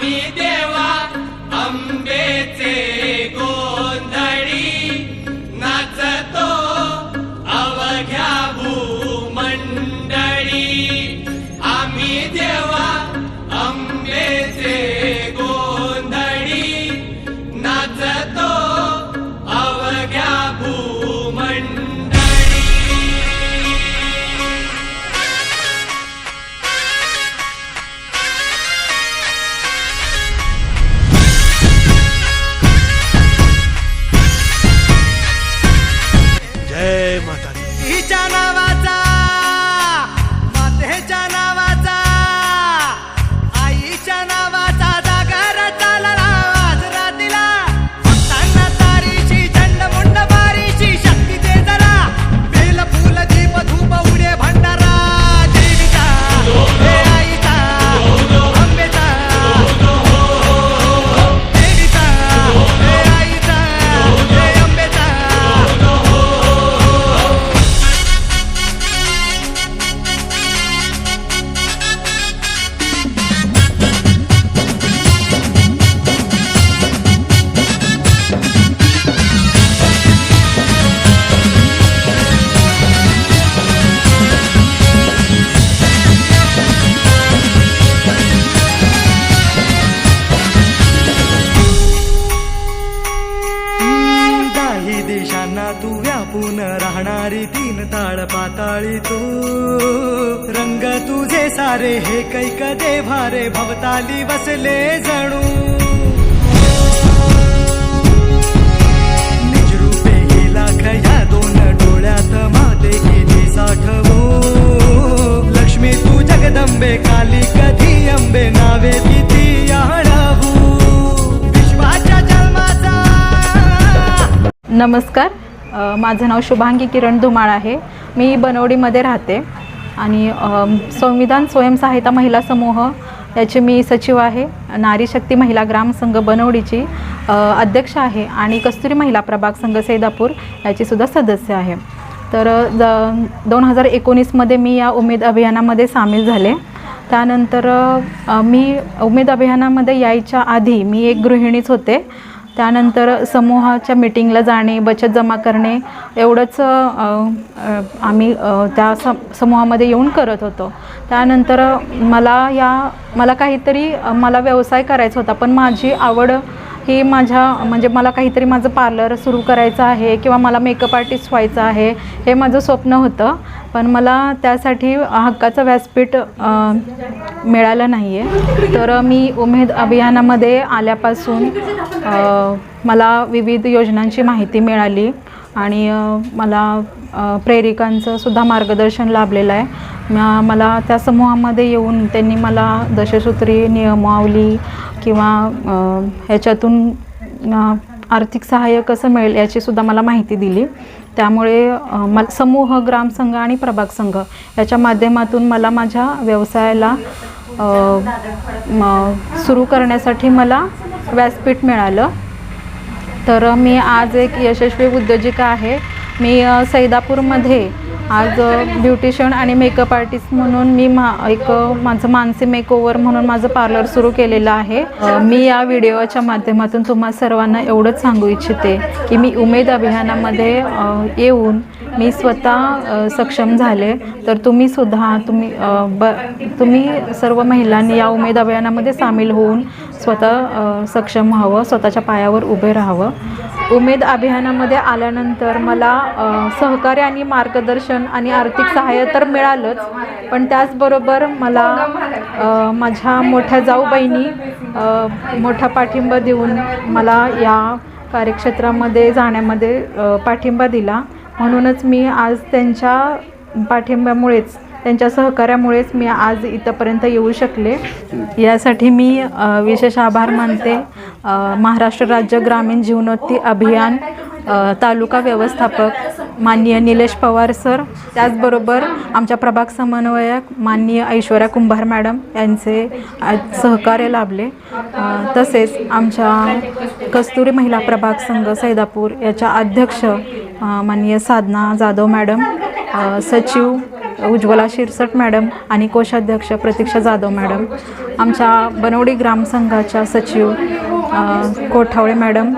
me there. जपून राहणारी तीन ताळ पाताळी तू. रंग तुझे सारे हे कैक देवारे भवताली बसले जणू. दोन डोळ्यात लक्ष्मी तू जगदंबे काली नावे नमस्कार. माझं नाव शुभांगी किरण धुमाळ आहे. मी बनवडीमध्ये राहते. आणि संविधान स्वयंसहायता महिला समूह याचे मी सचिव आहे. नारी शक्ती महिला ग्राम संघ बनवडीची अध्यक्ष आहे. आणि कस्तुरी महिला प्रभाग संघ सैदापूर याची सुद्धा सदस्य आहे. तर द दोन हजार एकोणीसमध्ये मी या उमेद अभियानामध्ये सामील झाले. त्यानंतर मी उमेद अभियानामध्ये यायच्या आधी मी एक गृहिणीच होते. त्यानंतर समूहाच्या मिटिंगला जाणे बचत जमा करणे एवढंच आम्ही त्या सम समूहामध्ये येऊन करत होतो. त्यानंतर मला या मला काहीतरी मला व्यवसाय करायचा होता पण माझी आवड ही माझ्या म्हणजे मला काहीतरी माझं पार्लर सुरू करायचं आहे किंवा मला मेकअप आर्टिस्ट व्हायचं आहे हे माझं स्वप्न होतं. पण मला त्यासाठी हक्काचं व्यासपीठ मिळालं नाही आहे तर मी उमेद अभियानामध्ये आल्यापासून मला विविध योजनांची माहिती मिळाली आणि मला प्रेरिकांचंसुद्धा प्रेरिकांचं सुद्धा मार्गदर्शन लाभलेलं आहे. मला त्या समूहामध्ये येऊन त्यांनी मला दशसूत्री नियमावली किंवा ह्याच्यातून आर्थिक सहाय्य कसं मिळेल याची सुद्धा मला माहिती दिली. त्यामुळे मला समूह ग्रामसंघ आणि प्रभाग संघ याच्या माध्यमातून मला माझ्या व्यवसायाला सुरू करण्यासाठी मला व्यासपीठ मिळालं. तर मी आज एक यशस्वी उद्योजिका आहे. मी सैदापूरमध्ये आज ब्युटिशियन आणि मेकअप आर्टिस्ट म्हणून मी मा एक माझं मानसी मेकओव्हर म्हणून माझं पार्लर सुरू केलेलं आहे. मी या व्हिडिओच्या माध्यमातून तुम्हा सर्वांना एवढंच सांगू इच्छिते की मी उमेद अभियानामध्ये येऊन मी स्वतः सक्षम झाले. तर तुम्ही सुद्धा तुम्ही ब तुम्ही सर्व महिलांनी या उमेद अभियानामध्ये सामील होऊन स्वतः सक्षम व्हावं स्वतःच्या पायावर उभे राहावं. उमेद अभियानामध्ये आल्यानंतर मला सहकार्य आणि मार्गदर्शन आणि आर्थिक सहाय्य तर मिळालंच. पण त्याचबरोबर मला माझ्या मोठ्या जाऊ बहिणी मोठा पाठिंबा देऊन मला या कार्यक्षेत्रामध्ये जाण्यामध्ये पाठिंबा दिला. म्हणूनच मी आज त्यांच्या पाठिंब्यामुळेच त्यांच्या सहकार्यामुळेच मी आज इथंपर्यंत येऊ शकले. यासाठी मी विशेष आभार मानते. महाराष्ट्र राज्य ग्रामीण जीवनोत्ती अभियान तालुका व्यवस्थापक माननीय निलेश पवार सर त्याचबरोबर आमच्या प्रभाग समन्वयक माननीय ऐश्वर्या कुंभार मॅडम यांचे आज सहकार्य लाभले. तसेच आमच्या कस्तुरी महिला प्रभाग संघ सैदापूर याच्या अध्यक्ष माननीय साधना जाधव मॅडम सचिव उज्ज्वला शिरसट मॅडम आणि कोषाध्यक्ष प्रतीक्षा जाधव मॅडम. आमच्या बनवडी ग्रामसंघाच्या सचिव कोठावळे मॅडम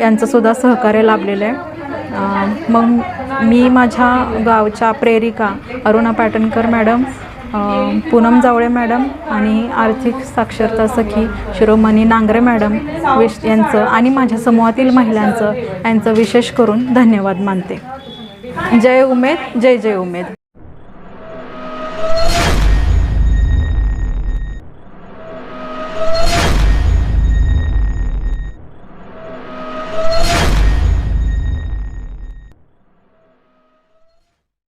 यांचंसुद्धा सहकार्य लाभलेलं आहे. मग मी माझ्या गावच्या प्रेरिका अरुणा पाटणकर मॅडम पूनम जावळे मॅडम आणि आर्थिक साक्षरता सखी शिरोमणी नांगरे मॅडम विश यांचं आणि माझ्या समूहातील महिलांचं यांचं विशेष करून धन्यवाद मानते. जय उमेद जय जय उमेद.